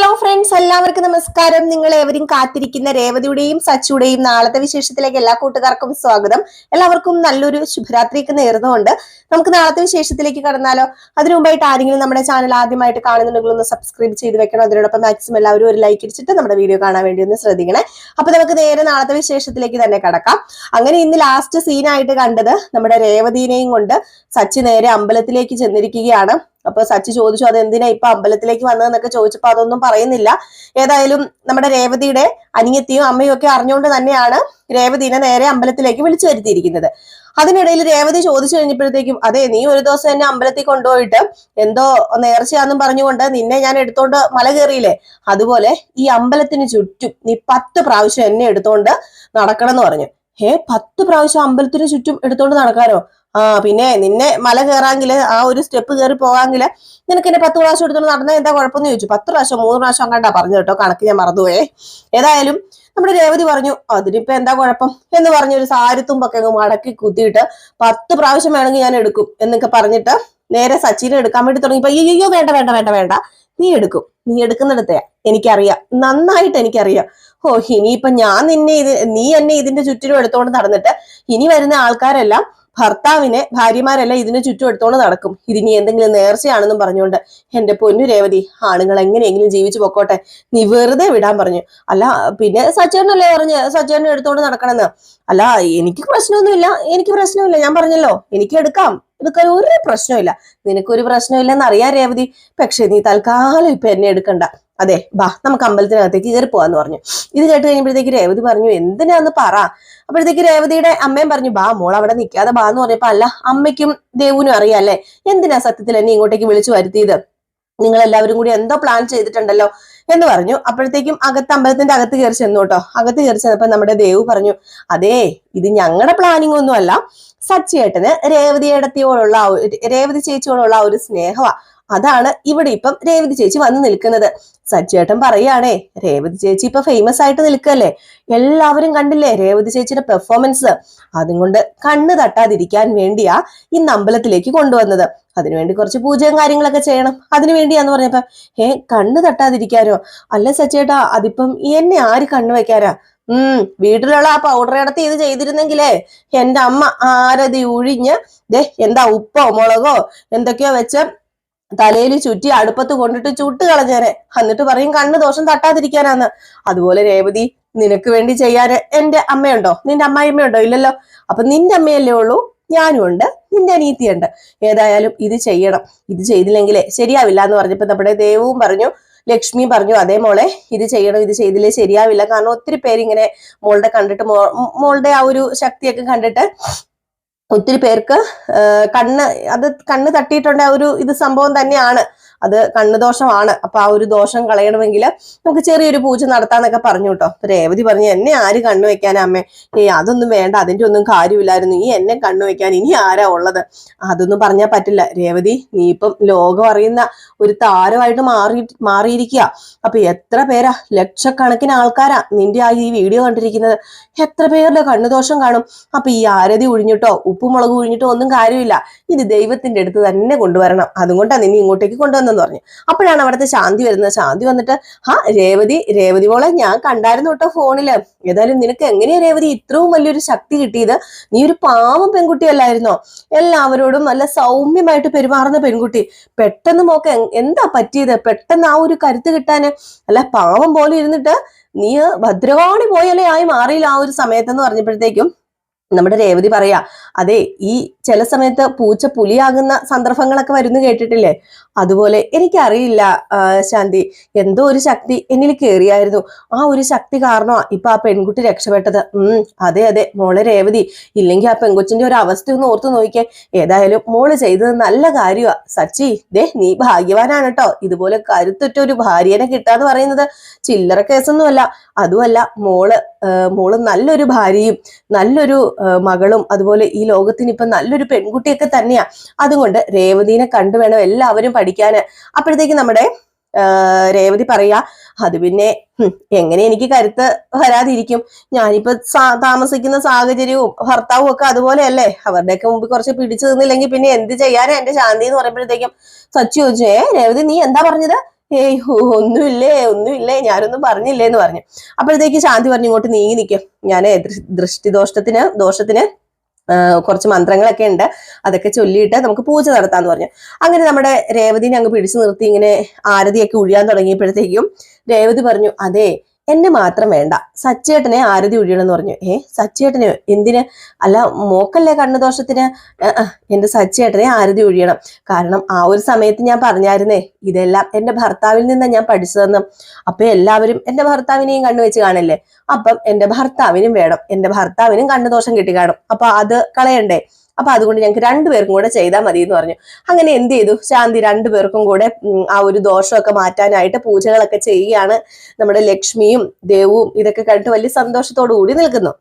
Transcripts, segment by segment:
la friends എല്ലാവർക്കും നമസ്കാരം. നിങ്ങൾ ഏവരും കാത്തിരിക്കുന്ന രേവതിയുടെയും സച്ചുടെയും നാളത്തെ വിശേഷത്തിലേക്ക് എല്ലാ കൂട്ടുകാർക്കും സ്വാഗതം. എല്ലാവർക്കും നല്ലൊരു ശുഭരാത്രിയൊക്കെ നേർന്നുകൊണ്ട് നമുക്ക് നാളത്തെ വിശേഷത്തിലേക്ക് കടന്നാലോ? അതിനു മുമ്പായിട്ട് ആരെങ്കിലും നമ്മുടെ ചാനൽ ആദ്യമായിട്ട് കാണുന്നുണ്ടെങ്കിൽ ഒന്ന് സബ്സ്ക്രൈബ് ചെയ്ത് വെക്കണം. അതിനോടൊപ്പം മാക്സിമം എല്ലാവരും ഒരു ലൈക്ക് ഇടിച്ചിട്ട് നമ്മുടെ വീഡിയോ കാണാൻ വേണ്ടി ഒന്ന് ശ്രദ്ധിക്കണേ. അപ്പൊ നമുക്ക് നേരെ നാളത്തെ വിശേഷത്തിലേക്ക് തന്നെ കടക്കാം. അങ്ങനെ ഇന്ന് ലാസ്റ്റ് സീനായിട്ട് കണ്ടത് നമ്മുടെ രേവതിനെയും കൊണ്ട് സച്ചി നേരെ അമ്പലത്തിലേക്ക് ചെന്നിരിക്കുകയാണ്. അപ്പൊ സച്ചി ചോദിച്ചു അത് എന്തിനാ ഇപ്പൊ അമ്പലത്തിലേക്ക് വന്നതെന്നൊക്കെ ചോദിച്ചപ്പോ അതൊന്നും പറയുന്നില്ല. ഏതായാലും നമ്മുടെ രേവതിയുടെ അനിയത്തിയും അമ്മയും ഒക്കെ അറിഞ്ഞുകൊണ്ട് തന്നെയാണ് രേവതിനെ നേരെ അമ്പലത്തിലേക്ക് വിളിച്ചു വരുത്തിയിരിക്കുന്നത്. അതിനിടയിൽ രേവതി ചോദിച്ചു കഴിഞ്ഞപ്പോഴത്തേക്കും അതെ നീ ഒരു ദിവസം എന്നെ അമ്പലത്തിൽ കൊണ്ടുപോയിട്ട് എന്തോ നേർച്ചയാന്നും പറഞ്ഞുകൊണ്ട് നിന്നെ ഞാൻ എടുത്തോണ്ട് മല കയറിയില്ലേ? അതുപോലെ ഈ അമ്പലത്തിന് ചുറ്റും നീ പത്ത് പ്രാവശ്യം എന്നെ എടുത്തോണ്ട് നടക്കണം എന്ന് പറഞ്ഞു. ഏ പത്ത് പ്രാവശ്യം അമ്പലത്തിന് ചുറ്റും എടുത്തോണ്ട് നടക്കാനോ? ആ പിന്നെ നിന്നെ മല കയറാങ്കിൽ ആ ഒരു സ്റ്റെപ്പ് കയറി പോകാമെങ്കിൽ നിനക്ക് എന്നെ പത്ത് പ്രാവശ്യം എടുത്തോണ്ട് നടന്നാൽ എന്താ കുഴപ്പമെന്ന് ചോദിച്ചു. പത്ത് പ്രാവശ്യം മൂന്ന് പ്രാവശ്യം അങ്ങാണ്ടാ പറഞ്ഞു കേട്ടോ കണക്ക് ഞാൻ മറന്നുപോയേ. ഏതായാലും നമ്മുടെ രേവതി പറഞ്ഞു അതിനിപ്പോ എന്താ കുഴപ്പം? എന്ന് പറഞ്ഞു ഒരു സാരിത്തുമ്പൊക്കെ അങ്ങ് മടക്കി കുത്തിയിട്ട് പത്ത് പ്രാവശ്യം വേണമെങ്കിൽ ഞാൻ എടുക്കും എന്നൊക്കെ പറഞ്ഞിട്ട് നേരെ സച്ചിനെ എടുക്കാൻ വേണ്ടി തുടങ്ങിയപ്പോ അയ്യോ വേണ്ട വേണ്ട വേണ്ട വേണ്ട. നീ എടുക്കും. നീ എടുക്കുന്നിടത്തെ എനിക്കറിയാം. നന്നായിട്ട് എനിക്കറിയാം. ഓ ഇനിയിപ്പൊ ഞാൻ നിന്നെ ഇത് നീ എന്നെ ഇതിന്റെ ചുറ്റിനും എടുത്തോണ്ട് നടന്നിട്ട് ഇനി വരുന്ന ആൾക്കാരെല്ലാം ഭർത്താവിനെ ഭാര്യമാരെല്ലാം ഇതിന് ചുറ്റും എടുത്തോണ്ട് നടക്കും. ഇതിനി എന്തെങ്കിലും നേർച്ചയാണെന്നും പറഞ്ഞുകൊണ്ട് എന്റെ പൊന്നു രേവതി ആണുങ്ങൾ എങ്ങനെയെങ്കിലും ജീവിച്ചു പൊക്കോട്ടെ. നീ വെറുതെ വിടാൻ പറഞ്ഞു. അല്ല പിന്നെ സച്ചേനല്ലേ പറഞ്ഞ് സച്ചേനെ എടുത്തോണ്ട് നടക്കണമെന്ന് അല്ല എനിക്ക് പ്രശ്നമൊന്നുമില്ല. എനിക്ക് പ്രശ്നമില്ല. ഞാൻ പറഞ്ഞല്ലോ എനിക്ക് എടുക്കാം. എടുക്കാൻ ഒരു പ്രശ്നമില്ല നിനക്കൊരു പ്രശ്നമില്ലെന്ന് അറിയാം രേവതി. പക്ഷെ നീ തൽക്കാലം ഇപ്പൊ എന്നെ എടുക്കണ്ട. അതെ ബാ നമുക്ക് അമ്പലത്തിനകത്തേക്ക് കയറി പോവാന്ന് പറഞ്ഞു. ഇത് കേട്ട് കഴിഞ്ഞപ്പോഴത്തേക്ക് രേവതി പറഞ്ഞു എന്തിനാന്ന് പറ? അപ്പോഴത്തേക്ക് രേവതിയുടെ അമ്മയും പറഞ്ഞു ബാ മോൾ അവിടെ നിൽക്കാതെ ബാ എന്ന് പറഞ്ഞപ്പോ അല്ല അമ്മയ്ക്കും ദേവുനും അറിയാം അല്ലെ? എന്തിനാ സത്യത്തിൽ എന്നെ ഇങ്ങോട്ടേക്ക് വിളിച്ചു വരുത്തിയത്? നിങ്ങൾ എല്ലാവരും കൂടി എന്തോ പ്ലാൻ ചെയ്തിട്ടുണ്ടല്ലോ എന്ന് പറഞ്ഞു. അപ്പോഴത്തേക്കും അകത്ത് അമ്പലത്തിന്റെ അകത്ത് കയറി ചെന്നു കേട്ടോ. അകത്ത് കയറി ചെന്നപ്പോ നമ്മുടെ ദേവു പറഞ്ഞു അതേ ഇത് ഞങ്ങളുടെ പ്ലാനിങ് ഒന്നും അല്ല സച്ചിയേട്ടന് രേവതി ഇടത്തിയോടുള്ള രേവതി ചേച്ചിയോടുള്ള ഒരു സ്നേഹമാ അതാണ് ഇവിടെ ഇപ്പം രേവതി ചേച്ചി വന്ന് നിൽക്കുന്നത്. സജ്ജേട്ടൻ പറയാണേ രേവതി ചേച്ചി ഇപ്പൊ ഫേമസ് ആയിട്ട് നിൽക്കല്ലേ? എല്ലാവരും കണ്ടില്ലേ രേവതി ചേച്ചിയുടെ പെർഫോമൻസ് അതും കൊണ്ട് കണ്ണ് തട്ടാതിരിക്കാൻ വേണ്ടിയാ ഇന്ന് അമ്പലത്തിലേക്ക് കൊണ്ടുവന്നത്. അതിനുവേണ്ടി കുറച്ച് പൂജയും കാര്യങ്ങളൊക്കെ ചെയ്യണം. അതിനു വേണ്ടിയാന്ന് പറഞ്ഞപ്പോ ഏ കണ്ണ് തട്ടാതിരിക്കാനോ അല്ല സച്ചേട്ടാ അതിപ്പം എന്നെ ആര് കണ്ണു വെക്കാനാ? ഉം വീട്ടിലുള്ള ആ പൗഡർ ഇടത്ത് ഇത് ചെയ്തിരുന്നെങ്കിലേ എന്റെ അമ്മ ആരതി ഉഴിഞ്ഞ് ദേ എന്താ ഉപ്പോ മുളകോ എന്തൊക്കെയോ വെച്ച് തലയിൽ ചുറ്റി അടുപ്പത്ത് കൊണ്ടിട്ട് ചുട്ട് കളഞ്ഞേനെ. എന്നിട്ട് പറയും കണ്ണ് ദോഷം തട്ടാതിരിക്കാനാന്ന്. അതുപോലെ രേവതി നിനക്ക് വേണ്ടി ചെയ്യാൻ എന്റെ അമ്മയുണ്ടോ? നിന്റെ അമ്മായിമ്മയുണ്ടോ ഇല്ലല്ലോ. അപ്പൊ നിന്റെ അമ്മയല്ലേ ഉള്ളൂ? ഞാനും ഉണ്ട്. നിന്റെ അനീത്തിയുണ്ട്. ഏതായാലും ഇത് ചെയ്യണം. ഇത് ചെയ്തില്ലെങ്കിലേ ശരിയാവില്ല. എന്ന് പറഞ്ഞപ്പോ നമ്മുടെ ദേവവും പറഞ്ഞു ലക്ഷ്മി പറഞ്ഞു അതേ മോളെ ഇത് ചെയ്യണം ഇത് ചെയ്തില്ലേ ശരിയാവില്ല. കാരണം ഒത്തിരി പേര് ഇങ്ങനെ മോളുടെ കണ്ടിട്ട് മോളുടെ ആ ഒരു ശക്തിയൊക്കെ കണ്ടിട്ട് ഒത്തിരി പേർക്ക് കണ്ണ് അത് കണ്ണ് തട്ടിയിട്ടുണ്ട് ഒരു ഇത് സംഭവം തന്നെയാണ്. അത് കണ്ണു ദോഷമാണ്. അപ്പൊ ആ ഒരു ദോഷം കളയണമെങ്കിൽ നമുക്ക് ചെറിയൊരു പൂജ നടത്താന്നൊക്കെ പറഞ്ഞു കേട്ടോ. രേവതി പറഞ്ഞു എന്നെ ആര് കണ്ണു വെക്കാനാ അമ്മേ? ഏയ് അതൊന്നും വേണ്ട അതിന്റെ ഒന്നും കാര്യമില്ലായിരുന്നു. ഈ എന്നെ കണ്ണു വെക്കാൻ ഇനി ആരാ ഉള്ളത്? അതൊന്നും പറഞ്ഞാൽ പറ്റില്ല. രേവതി നീ ഇപ്പം ലോകം അറിയുന്ന ഒരു താരമായിട്ട് മാറി മാറിയിരിക്കുക. അപ്പൊ എത്ര പേരാ? ലക്ഷക്കണക്കിന് ആൾക്കാരാ നിന്റെ ആ ഈ വീഡിയോ കണ്ടിരിക്കുന്നത്. എത്ര പേരുടെ കണ്ണുദോഷം കാണും? അപ്പൊ ഈ ആരതി ഒഴിഞ്ഞിട്ടോ ഉപ്പുമുളക് ഒഴിഞ്ഞിട്ടോ ഒന്നും കാര്യമില്ല. ഇത് ദൈവത്തിന്റെ അടുത്ത് തന്നെ കൊണ്ടുവരണം. അതുകൊണ്ടാണ് നിന്നെ ഇങ്ങോട്ടേക്ക് കൊണ്ടുവന്നെന്ന് പറഞ്ഞു. അപ്പോഴാണ് അവിടുത്തെ ശാന്തി വരുന്നത്. ശാന്തി വന്നിട്ട് ആ രേവതി രേവതി മോളെ ഞാൻ കണ്ടായിരുന്നു കേട്ടോ ഫോണിൽ. ഏതായാലും നിനക്ക് എങ്ങനെയാ രേവതി ഇത്രയും വലിയൊരു ശക്തി കിട്ടിയത്? നീ ഒരു പാവം പെൺകുട്ടിയല്ലായിരുന്നോ എല്ലാവരോടും നല്ല സൗമ്യമായിട്ട് പെരുമാറുന്ന പെൺകുട്ടി. പെട്ടെന്ന് മോക്ക് എന്താ പറ്റിയത്? പെട്ടെന്ന് ആ ഒരു കരുത്ത് കിട്ടാന് അല്ല പാവം പോലെ ഇരുന്നിട്ട് നീ ഭദ്രവാണി പോയാലേ ആയി മാറിയില്ല ആ ഒരു സമയത്തെന്ന് പറഞ്ഞപ്പോഴത്തേക്കും നമ്മുടെ രേവതി പറയാ അതെ ഈ ചില സമയത്ത് പൂച്ച പുലിയാകുന്ന സന്ദർഭങ്ങളൊക്കെ വരുന്നു കേട്ടിട്ടില്ലേ? അതുപോലെ എനിക്കറിയില്ല ശാന്തി. എന്തോ ഒരു ശക്തി എന്നിൽ കയറിയായിരുന്നു ആ ഒരു ശക്തി കാരണമാ ഇപ്പൊ ആ പെൺകുട്ടി രക്ഷപ്പെട്ടത്? ഉം അതെ അതെ. മോളെ രേവതി ഇല്ലെങ്കിൽ ആ പെൺകൊച്ചിന്റെ ഒരു അവസ്ഥ ഒന്ന് ഓർത്തു നോക്കിയേ ഏതായാലും മോൾ ചെയ്തത് നല്ല കാര്യമാ സച്ചി ദേ നീ ഭാഗ്യവാനാണ് കേട്ടോ ഇതുപോലെ കരുത്തുറ്റ ഒരു ഭാര്യനെ കിട്ടാന്ന് പറയുന്നത് ചില്ലറ കേസൊന്നുമല്ല. അതുമല്ല മോൾ മോൾ നല്ലൊരു ഭാര്യയും നല്ലൊരു മകളും അതുപോലെ ഈ ലോകത്തിന് ഇപ്പൊ നല്ലൊരു പെൺകുട്ടിയൊക്കെ തന്നെയാ. അതുകൊണ്ട് രേവതിനെ കണ്ടു വേണം എല്ലാവരും പഠിക്കാന്. അപ്പോഴത്തേക്ക് നമ്മുടെ രേവതി പറയാ അത് പിന്നെ എങ്ങനെ എനിക്ക് കരുത്ത് വരാതിരിക്കും? ഞാനിപ്പോ താമസിക്കുന്ന സാഹചര്യവും ഭർത്താവും ഒക്കെ അതുപോലെയല്ലേ? അവരുടെയൊക്കെ മുമ്പ് കുറച്ച് പിടിച്ചു നിന്നില്ലെങ്കിൽ പിന്നെ എന്ത് ചെയ്യാനാ എന്റെ ശാന്തി എന്ന് പറയുമ്പോഴത്തേക്കും സച്ചി ചോദിച്ചു ഏ രേവതി നീ എന്താ പറഞ്ഞത്? ഏയ് ഒന്നുമില്ലേ ഒന്നുമില്ലേ ഞാനൊന്നും പറഞ്ഞില്ലേ എന്ന് പറഞ്ഞു. അപ്പോഴത്തേക്ക് ശാന്തി പറഞ്ഞു ഇങ്ങോട്ട് നീങ്ങി നിൽക്കും ഞാൻ ദൃഷ്ടിദോഷത്തിന് ദോഷത്തിന് കുറച്ച് മന്ത്രങ്ങളൊക്കെ ഉണ്ട്. അതൊക്കെ ചൊല്ലിയിട്ട് നമുക്ക് പൂജ നടത്താന്ന് പറഞ്ഞു. അങ്ങനെ നമ്മുടെ രേവതിനെ അങ്ങ് പിടിച്ചു നിർത്തി ഇങ്ങനെ ആരതിയൊക്കെ ഒഴിയാൻ തുടങ്ങിയപ്പോഴത്തേക്കും രേവതി പറഞ്ഞു അതെ എന്നെ മാത്രം വേണ്ട. സച്ചേട്ടനെ ആരതി ഒഴിയണമെന്ന് പറഞ്ഞു. ഏ സച്ചേട്ടന് എന്തിന്? അല്ല മോക്കല്ലേ കണ്ണുദോഷത്തിന്? എന്റെ സച്ചേട്ടനെ ആരതി ഒഴിയണം കാരണം ആ ഒരു സമയത്ത് ഞാൻ പറഞ്ഞായിരുന്നേ ഇതെല്ലാം എന്റെ ഭർത്താവിൽ നിന്നാണ് ഞാൻ പഠിച്ചതെന്ന്. അപ്പൊ എല്ലാവരും എന്റെ ഭർത്താവിനെയും കണ്ണു വെച്ച് കാണില്ലേ? അപ്പം എന്റെ ഭർത്താവിനും വേണം. എന്റെ ഭർത്താവിനും കണ്ണുദോഷം കിട്ടി കാണും. അപ്പൊ അത് കളയണ്ടേ? അപ്പൊ അതുകൊണ്ട് ഞങ്ങൾക്ക് രണ്ടുപേർക്കും കൂടെ ചെയ്താൽ മതി എന്ന് പറഞ്ഞു. അങ്ങനെ എന്ത് ചെയ്തു? ശാന്തി രണ്ടുപേർക്കും കൂടെ ആ ഒരു ദോഷമൊക്കെ മാറ്റാനായിട്ട് പൂജകളൊക്കെ ചെയ്യുകയാണ്. നമ്മുടെ ലക്ഷ്മിയും ദേവും ഇതൊക്കെ കണ്ടിട്ട് വലിയ സന്തോഷത്തോടു കൂടി നിൽക്കുന്നു.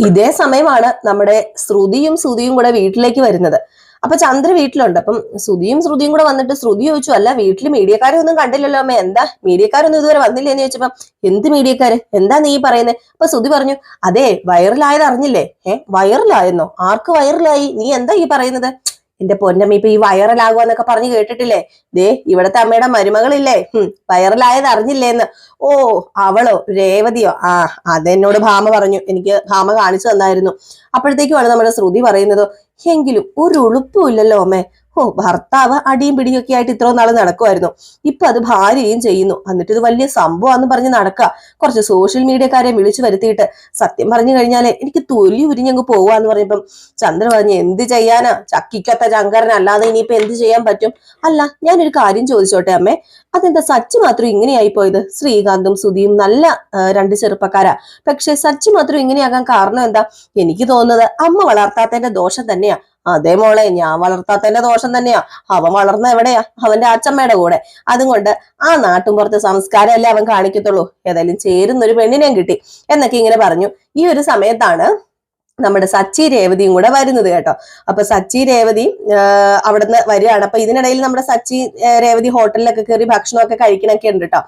ഇതേ സമയമാണ് നമ്മുടെ ശ്രുതിയും ശ്രുതിയും കൂടെ വീട്ടിലേക്ക് വരുന്നത്. അപ്പൊ ചന്ദ്ര വീട്ടിലുണ്ട്. അപ്പം ശ്രുതിയും ശ്രുതിയും കൂടെ വന്നിട്ട് ശ്രുതി ചോദിച്ചു അല്ല വീട്ടിൽ മീഡിയക്കാരെ ഒന്നും കണ്ടില്ലല്ലോ അമ്മ. എന്താ? മീഡിയക്കാരൊന്നും ഇതുവരെ വന്നില്ല? എന്ന് ചോദിച്ചപ്പോ എന്ത് മീഡിയക്കാര്? എന്താ നീ പറയുന്നത് അപ്പൊ ശ്രുതി പറഞ്ഞു അതെ വൈറലായത് അറിഞ്ഞില്ലേ? ഏഹ് വൈറലായെന്നോ? ആർക്ക് വൈറലായി? നീ എന്താ ഈ പറയുന്നത്? എന്റെ പൊന്നമ്മ ഇപ്പൊ ഈ വൈറലാകുക എന്നൊക്കെ പറഞ്ഞു കേട്ടിട്ടില്ലേ? ദേ ഇവിടത്തെ അമ്മയുടെ മരുമകളില്ലേ? ഹും വൈറലായത് അറിഞ്ഞില്ലേന്ന് ഓ അവളോ രേവതിയോ? ആ അതെന്നോട് ഭാമ പറഞ്ഞു. എനിക്ക് ഭാമ കാണിച്ചു തന്നായിരുന്നു. അപ്പോഴത്തേക്കുമാണ് നമ്മുടെ ശ്രുതി പറയുന്നത് എങ്കിലും ഒരു ഉളുപ്പുമില്ലല്ലോ അമ്മേ. ഓ ഭർത്താവ് അടിയും പിടിയൊക്കെ ആയിട്ട് ഇത്രയും നാൾ നടക്കുമായിരുന്നു ഇപ്പൊ അത് ഭാര്യയും ചെയ്യുന്നു. എന്നിട്ട് ഇത് വലിയ സംഭവമാന്ന് പറഞ്ഞ് നടക്കുക കുറച്ച് സോഷ്യൽ മീഡിയക്കാരെ വിളിച്ചു വരുത്തിയിട്ട് സത്യം പറഞ്ഞു കഴിഞ്ഞാൽ എനിക്ക് തൊലി ഉരിഞ്ഞങ്ങ് പോവാന്ന് പറഞ്ഞപ്പം ചന്ദ്ര പറഞ്ഞു എന്ത് ചെയ്യാനാ? ചക്കിക്കത്ത ചങ്കരൻ അല്ലാതെ ഇനിയിപ്പോ എന്ത് ചെയ്യാൻ പറ്റും? അല്ല ഞാനൊരു കാര്യം ചോദിച്ചോട്ടെ അമ്മ. അതെന്താ സച്ച് മാത്രം ഇങ്ങനെയായി പോയത്? ശ്രീകാന്തും സുധിയും നല്ല രണ്ട് ചെറുപ്പക്കാരാ. പക്ഷെ സച്ച് മാത്രം ഇങ്ങനെയാകാൻ കാരണം എന്താ? എനിക്ക് തോന്നുന്നത് അമ്മ വളർത്താത്തതിന്റെ ദോഷം തന്നെയാ. അതേ മോളെ ഞാൻ വളർത്താത്തന്റെ ദോഷം തന്നെയാ. അവൻ വളർന്ന എവിടെയാ? അവന്റെ അച്ഛമ്മയുടെ കൂടെ. അതുകൊണ്ട് ആ നാട്ടും പുറത്ത് സംസ്കാരമല്ലേ അവൻ കാണിക്കത്തുള്ളൂ. ഏതായാലും ചേരുന്നൊരു പെണ്ണിനെയും കിട്ടി. എന്നൊക്കെ ഇങ്ങനെ പറഞ്ഞു. ഈ ഒരു സമയത്താണ് നമ്മുടെ സച്ചി രേവതിയും കൂടെ വരുന്നത് കേട്ടോ. അപ്പൊ സച്ചി രേവതി അവിടുന്ന് വരികയാണ്. അപ്പൊ ഇതിനിടയിൽ നമ്മുടെ സച്ചി രേവതി ഹോട്ടലിലൊക്കെ കയറി ഭക്ഷണമൊക്കെ കഴിക്കണൊക്കെ ഉണ്ട് കേട്ടോ.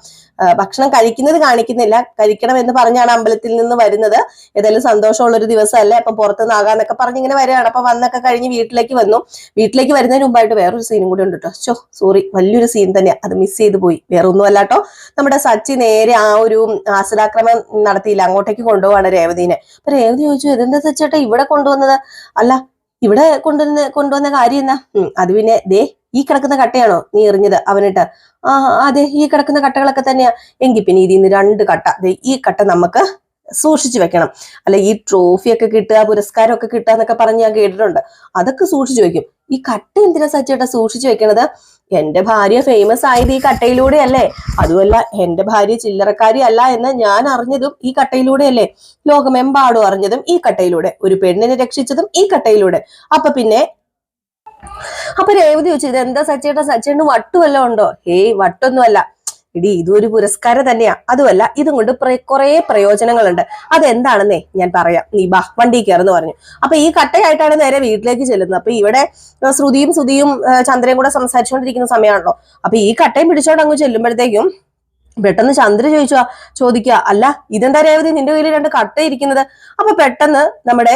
ഭക്ഷണം കഴിക്കുന്നത് കാണിക്കുന്നില്ല. കഴിക്കണം എന്ന് പറഞ്ഞാണ് അമ്പലത്തിൽ നിന്ന് വരുന്നത്. ഏതായാലും സന്തോഷമുള്ള ഒരു ദിവസമല്ലേ? അപ്പൊ പുറത്തുനിന്ന് ആകാന്നൊക്കെ പറഞ്ഞ് ഇങ്ങനെ വരികയാണ്. അപ്പൊ വന്നൊക്കെ കഴിഞ്ഞ് വീട്ടിലേക്ക് വന്നു. വീട്ടിലേക്ക് വരുന്നതിന് മുമ്പായിട്ട് വേറൊരു സീനും കൂടി ഉണ്ട് കേട്ടോ. ചോ സോറി വലിയൊരു സീൻ തന്നെയാണ് അത് മിസ് ചെയ്ത് പോയി. വേറെ ഒന്നുമല്ല കേട്ടോ. നമ്മുടെ സച്ചി നേരെ ആ ഒരു ആസരാക്രമം നടത്തിയില്ല. അങ്ങോട്ടേക്ക് കൊണ്ടുപോവാണ് രേവതിനെ. അപ്പൊ രേവതി ചോദിച്ചു ഇതെന്താ സച്ചേട്ടാ ഇവിടെ കൊണ്ടുവന്നത്. അല്ല ഇവിടെ കൊണ്ടുവന്ന കൊണ്ടുവന്ന കാര്യം എന്നാ അത് പിന്നെ ദേ ഈ കിടക്കുന്ന കട്ടയാണോ നീ എറിഞ്ഞത് അവനിട്ട്? ആ അതെ ഈ കിടക്കുന്ന കട്ടകളൊക്കെ തന്നെയാ. എങ്കിൽ പിന്നെ ഇതിൽ നിന്ന് രണ്ട് കട്ട. ഈ കട്ട നമുക്ക് സൂക്ഷിച്ചു വെക്കണം. അല്ല ഈ ട്രോഫി ഒക്കെ കിട്ടുക പുരസ്കാരം ഒക്കെ കിട്ടുക എന്നൊക്കെ പറഞ്ഞ് ഞാൻ കേട്ടിട്ടുണ്ട്. അതൊക്കെ സൂക്ഷിച്ചു വെക്കും. ഈ കട്ട എന്തിനാ സച്ചേട്ടാ സൂക്ഷിച്ചു വെക്കണത്? എന്റെ ഭാര്യ ഫേമസ് ആയത് ഈ കട്ടയിലൂടെയല്ലേ? അതുമല്ല എന്റെ ഭാര്യ ചില്ലറക്കാരി അല്ല എന്ന് ഞാൻ അറിഞ്ഞതും ഈ കട്ടയിലൂടെയല്ലേ? ലോകമെമ്പാടും അറിഞ്ഞതും ഈ കട്ടയിലൂടെ. ഒരു പെണ്ണിനെ രക്ഷിച്ചതും ഈ കട്ടയിലൂടെ. അപ്പൊ പിന്നെ അപ്പൊ രേവതി ചോദിച്ചു ഇത് എന്താ സച്ചേട്ടാ? സച്ചേട്ടന് വട്ടുവല്ലോ ഉണ്ടോ? ഏയ് വട്ടൊന്നുമല്ല. ഇടി ഇതൊരു പുരസ്കാരം തന്നെയാ. അതുമല്ല ഇതും കൊണ്ട് കുറെ പ്രയോജനങ്ങളുണ്ട്. അതെന്താണെന്നേ ഞാൻ പറയാം. നീ ബാ വണ്ടി കയറുന്നു പറഞ്ഞു. അപ്പൊ ഈ കട്ടയായിട്ടാണ് നേരെ വീട്ടിലേക്ക് ചെല്ലുന്നത്. അപ്പൊ ഇവിടെ ശ്രുതിയും ശ്രുതിയും ചന്ദ്രയും കൂടെ സംസാരിച്ചുകൊണ്ടിരിക്കുന്ന സമയമാണല്ലോ. അപ്പൊ ഈ കട്ടയും പിടിച്ചോണ്ട് അങ്ങ് ചെല്ലുമ്പോഴത്തേക്കും പെട്ടെന്ന് ചന്ദ്ര ചോദിച്ചു ചോദിക്കുക അല്ല ഇതെന്താ രേവതി നിന്റെ കയ്യിൽ രണ്ട് കട്ട ഇരിക്കുന്നത്? അപ്പൊ പെട്ടെന്ന് നമ്മുടെ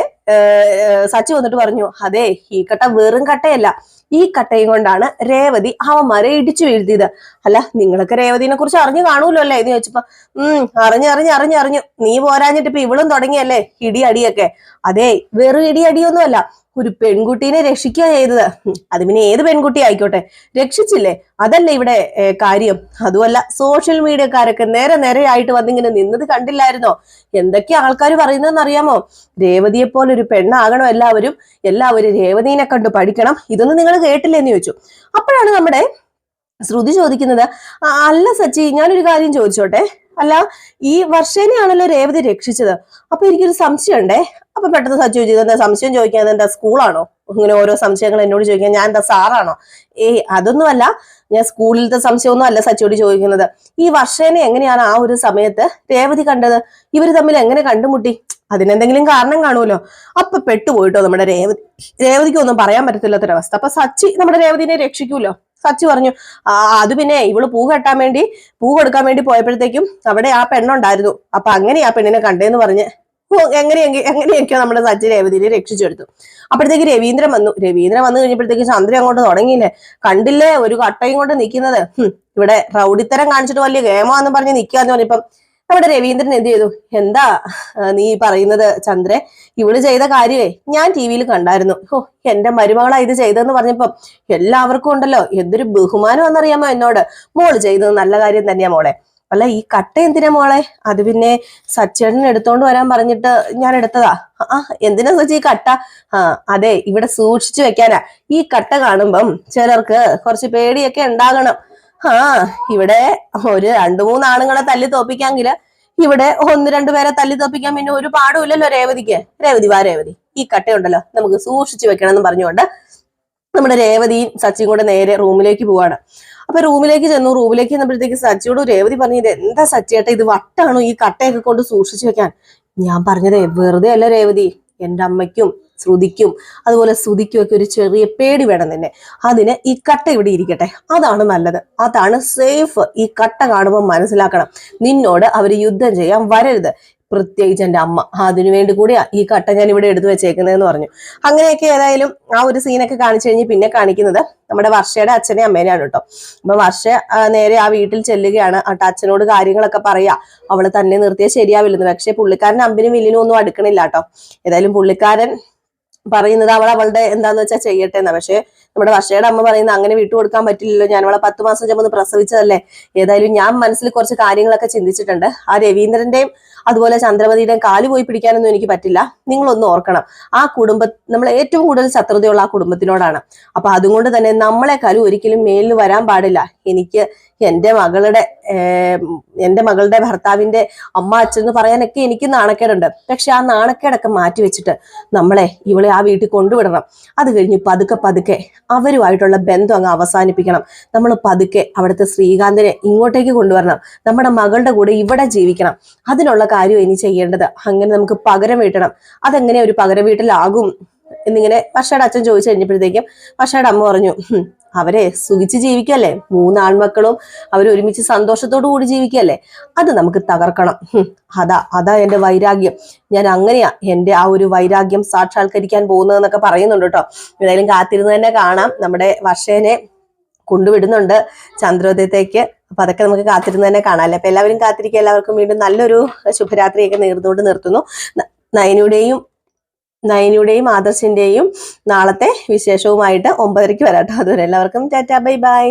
സച്ചി വന്നിട്ട് പറഞ്ഞു അതെ ഈ കട്ട വെറും കട്ടയല്ല. ഈ കട്ടയും കൊണ്ടാണ് രേവതി അവന്മാരെ ഇടിച്ചു വീഴ്ത്തിയത്. അല്ല നിങ്ങളൊക്കെ രേവതിനെ കുറിച്ച് അറിഞ്ഞു കാണൂലോ അല്ലേ? എന്ന് ചോദിച്ചപ്പോ ഉം അറിഞ്ഞു അറിഞ്ഞു അറിഞ്ഞു അറിഞ്ഞു. നീ പോരാഞ്ഞിട്ട് ഇപ്പൊ ഇവളും തുടങ്ങിയല്ലേ ഇടി അടിയൊക്കെ അതെ വെറും ഇടി അടിയൊന്നുമല്ല ഒരു പെൺകുട്ടീനെ രക്ഷിക്കുക ചെയ്തത്. അത് പിന്നെ ഏത് പെൺകുട്ടി ആയിക്കോട്ടെ? രക്ഷിച്ചില്ലേ? അതല്ല ഇവിടെ കാര്യം. അതുമല്ല സോഷ്യൽ മീഡിയക്കാരൊക്കെ നേരെ നേരെയായിട്ട് വന്നിങ്ങനെ നിന്നത് കണ്ടില്ലായിരുന്നോ? എന്തൊക്കെ ആൾക്കാർ പറയുന്നതെന്ന് അറിയാമോ രേവതിയെ പോലെ ഒരു പെണ്ണാകണം എല്ലാവരും. എല്ലാവരും രേവതിനെ കണ്ട് പഠിക്കണം. ഇതൊന്നും നിങ്ങൾ കേട്ടില്ലെന്ന് ചോദിച്ചു. അപ്പോഴാണ് നമ്മുടെ ശ്രുതി ചോദിക്കുന്നത് അല്ല സച്ചി ഞാനൊരു കാര്യം ചോദിച്ചോട്ടെ? അല്ല ഈ വർഷേനെയാണല്ലോ രേവതി രക്ഷിച്ചത്. അപ്പൊ എനിക്കൊരു സംശയമുണ്ടേ. അപ്പൊ പെട്ടെന്ന് സച്ചി ചോദിച്ചു എന്താ സംശയം? ചോദിക്കാൻ എന്താ സ്കൂളാണോ? ഇങ്ങനെ ഓരോ സംശയങ്ങൾ എന്നോട് ചോദിക്കാൻ ഞാൻ എന്താ സാറാണോ? ഏയ് അതൊന്നുമല്ല ഞാൻ സ്കൂളിലത്തെ സംശയമൊന്നും അല്ല സച്ചിയോട് ചോദിക്കുന്നത്. ഈ വർഷേനെ എങ്ങനെയാണ് ആ ഒരു സമയത്ത് രേവതി കണ്ടത്? ഇവർ തമ്മിൽ എങ്ങനെ കണ്ടുമുട്ടി? അതിനെന്തെങ്കിലും കാരണം കാണുമല്ലോ. അപ്പൊ പെട്ടുപോയിട്ടോ നമ്മുടെ രേവതി? രേവതിക്ക് ഒന്നും പറയാൻ പറ്റത്തില്ലാത്തൊരവസ്ഥ. അപ്പൊ സച്ചി നമ്മുടെ രേവതിനെ രക്ഷിക്കൂലോ? സച്ചി പറഞ്ഞു അത് പിന്നെ ഇവൾ പൂ കെട്ടാൻ വേണ്ടി പൂ കൊടുക്കാൻ വേണ്ടി പോയപ്പോഴത്തേക്കും അവിടെ ആ പെണ്ണുണ്ടായിരുന്നു. അപ്പൊ അങ്ങനെ ആ പെണ്ണിനെ കണ്ടേന്ന് പറഞ്ഞ് എങ്ങനെയെങ്കിൽ എങ്ങനെയൊക്കെയോ നമ്മുടെ സച്ചി രേവതിനെ രക്ഷിച്ചെടുത്തു അപ്പോഴത്തേക്ക് രവീന്ദ്രൻ വന്നു. രവീന്ദ്രൻ വന്നു കഴിഞ്ഞപ്പോഴത്തേക്ക് ചന്ദ്രൻ അങ്ങോട്ട് തുടങ്ങിയില്ലേ? കണ്ടില്ലേ? ഒരു കട്ടയും കൊണ്ട് നിൽക്കുന്നത്. ഇവിടെ റൗഡിത്തരം കാണിച്ചിട്ട് വലിയ ഗേമോ എന്ന് പറഞ്ഞ് നിൽക്കാന്ന് പറഞ്ഞപ്പം നമ്മുടെ രവീന്ദ്രൻ എന്ത് ചെയ്തു? എന്താ നീ പറയുന്നത് ചന്ദ്രെ ഇവൾ ചെയ്ത കാര്യമേ ഞാൻ ടി വിയിൽ കണ്ടായിരുന്നു. ഓ എന്റെ മരുമകളാ ഇത് ചെയ്തതെന്ന് പറഞ്ഞപ്പം എല്ലാവർക്കും ഉണ്ടല്ലോ. എന്തൊരു ബഹുമാനം എന്നറിയാമോ എന്നോട്? മോൾ ചെയ്തത് നല്ല കാര്യം തന്നെയാ മോളെ. അല്ല ഈ കട്ട എന്തിനാ മോളെ? അത് പിന്നെ സച്ചേട്ടൻ എടുത്തോണ്ട് വരാൻ പറഞ്ഞിട്ട് ഞാൻ എടുത്തതാ. ആ എന്തിനാ സച്ചി ഈ കട്ട? ആ അതെ ഇവിടെ സൂക്ഷിച്ചു വെക്കാനാ. ഈ കട്ട കാണുമ്പം ചിലർക്ക് കുറച്ച് പേടിയൊക്കെ ഉണ്ടാകണം. ആ ഇവിടെ ഒരു രണ്ടു മൂന്ന് ആണുങ്ങളെ തല്ലി തോപ്പിക്കാമെങ്കിൽ ഇവിടെ ഒന്ന് രണ്ടു പേരെ തല്ലി തോപ്പിക്കാൻ പിന്നെ ഒരു പാടുമില്ലല്ലോ രേവതിക്ക്. രേവതി വാ രേവതി. ഈ കട്ടയുണ്ടല്ലോ നമുക്ക് സൂക്ഷിച്ചു വെക്കണം എന്ന് പറഞ്ഞുകൊണ്ട് നമ്മുടെ രേവതിയും സച്ചിയും കൂടെ നേരെ റൂമിലേക്ക് പോവാണ്. അപ്പൊ റൂമിലേക്ക് ചെന്നു. റൂമിലേക്ക് ചെന്നപ്പോഴത്തേക്ക് സച്ചിയോട് രേവതി പറഞ്ഞത് എന്താ സച്ചിയേട്ടാ ഇത് വട്ടാണോ ഈ കട്ടയൊക്കെ കൊണ്ട് സൂക്ഷിച്ചു വെക്കാൻ? ഞാൻ പറഞ്ഞത് വെറുതെ അല്ല രേവതി എന്റെ അമ്മയ്ക്കും ശ്രുതിക്കും അതുപോലെ ശ്രുതിക്കും ഒക്കെ ഒരു ചെറിയ പേടി വേണം തന്നെ അതിന് ഈ കട്ട ഇവിടെ ഇരിക്കട്ടെ. അതാണ് നല്ലത്. അതാണ് സേഫ്. ഈ കട്ട കാണുമ്പോൾ മനസ്സിലാക്കണം. നിന്നോട് അവർ യുദ്ധം ചെയ്യാൻ വരരുത്. പ്രത്യേകിച്ച് എന്റെ അമ്മ. അതിനു വേണ്ടി കൂടിയാ ഈ കട്ട ഞാൻ ഇവിടെ എടുത്തു വെച്ചേക്കുന്നതെന്ന് പറഞ്ഞു. അങ്ങനെയൊക്കെ ഏതായാലും ആ ഒരു സീനൊക്കെ കാണിച്ചു കഴിഞ്ഞ് പിന്നെ കാണിക്കുന്നത് നമ്മുടെ വർഷയുടെ അച്ഛനെയും അമ്മേനെയാണ് കേട്ടോ. അപ്പൊ വർഷ നേരെ ആ വീട്ടിൽ ചെല്ലുകയാണ്. ആട്ട് അച്ഛനോട് കാര്യങ്ങളൊക്കെ പറയാ. അവൾ തന്നെ നിർത്തിയാൽ ശരിയാവില്ലെന്ന്. പക്ഷെ പുള്ളിക്കാരൻ അമ്പിനും വില്ലിനും ഒന്നും അടുക്കണില്ല കേട്ടോ ഏതായാലും പുള്ളിക്കാരൻ പറയുന്നത് അവൾ അവളുടെ എന്താന്ന് വെച്ചാൽ ചെയ്യട്ടെ എന്നാ പക്ഷെ നമ്മുടെ വർഷയുടെ അമ്മ പറയുന്നത് അങ്ങനെ വിട്ടു കൊടുക്കാൻ പറ്റില്ലല്ലോ. ഞാൻ അവളെ പത്ത് മാസം ചെമ്പ് പ്രസവിച്ചതല്ലേ? ഏതായാലും ഞാൻ മനസ്സിൽ കുറച്ച് കാര്യങ്ങളൊക്കെ ചിന്തിച്ചിട്ടുണ്ട്. ആ രവീന്ദ്രന്റെയും അതുപോലെ ചന്ദ്രമതിയുടെയും കാൽ പോയി പിടിക്കാനൊന്നും എനിക്ക് പറ്റില്ല. നിങ്ങളൊന്ന് ഓർക്കണം. ആ കുടുംബ നമ്മൾ ഏറ്റവും കൂടുതൽ ശത്രുതയുള്ള ആ കുടുംബത്തിനോടാണ്. അപ്പൊ അതുകൊണ്ട് തന്നെ നമ്മളെക്കാളും ഒരിക്കലും മേലിൽ വരാൻ പാടില്ല. എനിക്ക് എന്റെ മകളുടെ എന്റെ മകളുടെ ഭർത്താവിന്റെ അമ്മ അച്ഛൻ എന്ന് പറയാനൊക്കെ എനിക്ക് നാണക്കേടുണ്ട്. പക്ഷെ ആ നാണക്കേടൊക്കെ മാറ്റി വെച്ചിട്ട് നമ്മളെ ഇവളെ ആ വീട്ടിൽ കൊണ്ടുവിടണം. അത് കഴിഞ്ഞ് പതുക്കെ പതുക്കെ അവരുമായിട്ടുള്ള ബന്ധം അങ്ങ് അവസാനിപ്പിക്കണം. നമ്മൾ പതുക്കെ അവിടുത്തെ ശ്രീകാന്തിനെ ഇങ്ങോട്ടേക്ക് കൊണ്ടുവരണം. നമ്മുടെ മകളുടെ കൂടെ ഇവിടെ ജീവിക്കണം. അതിനുള്ള കാര്യം ഇനി ചെയ്യേണ്ടത് അങ്ങനെ നമുക്ക് പകരം വീട്ടണം. അതെങ്ങനെ ഒരു പകരം വീട്ടിലാകും എന്നിങ്ങനെ വർഷയുടെ അച്ഛൻ ചോദിച്ചു കഴിഞ്ഞപ്പോഴത്തേക്കും വർഷയുടെ അമ്മ പറഞ്ഞു "ഹും, അവരെ സുഖിച്ച് ജീവിക്കല്ലേ? മൂന്നാൺമക്കളും അവരൊരുമിച്ച് സന്തോഷത്തോടു കൂടി ജീവിക്കല്ലേ? അത് നമുക്ക് തകർക്കണം. അതാ അതാ എന്റെ വൈരാഗ്യം. ഞാൻ അങ്ങനെയാ എന്റെ ആ ഒരു വൈരാഗ്യം സാക്ഷാത്കരിക്കാൻ പോകുന്നതെന്നൊക്കെ പറയുന്നുണ്ട് കേട്ടോ. ഏതായാലും കാത്തിരുന്ന് തന്നെ കാണാം. നമ്മുടെ വർഷേനെ കൊണ്ടുവിടുന്നുണ്ട് ചന്ദ്രോദയത്തേക്ക്. അപ്പൊ അതൊക്കെ നമുക്ക് കാത്തിരുന്ന് തന്നെ കാണാം അല്ലെ? അപ്പൊ എല്ലാവരും കാത്തിരിക്കുക. എല്ലാവർക്കും വീണ്ടും നല്ലൊരു ശുഭരാത്രിയൊക്കെ നേർന്നുകൊണ്ട് നിർത്തുന്നു. നയനയുടെയും നയനയുടെയും ആദർശിന്റെയും നാളത്തെ വിശേഷവുമായിട്ട് ഒമ്പതരയ്ക്ക് വരാട്ടോ അതുവരെ എല്ലാവർക്കും ടാറ്റാ ബൈ ബൈ.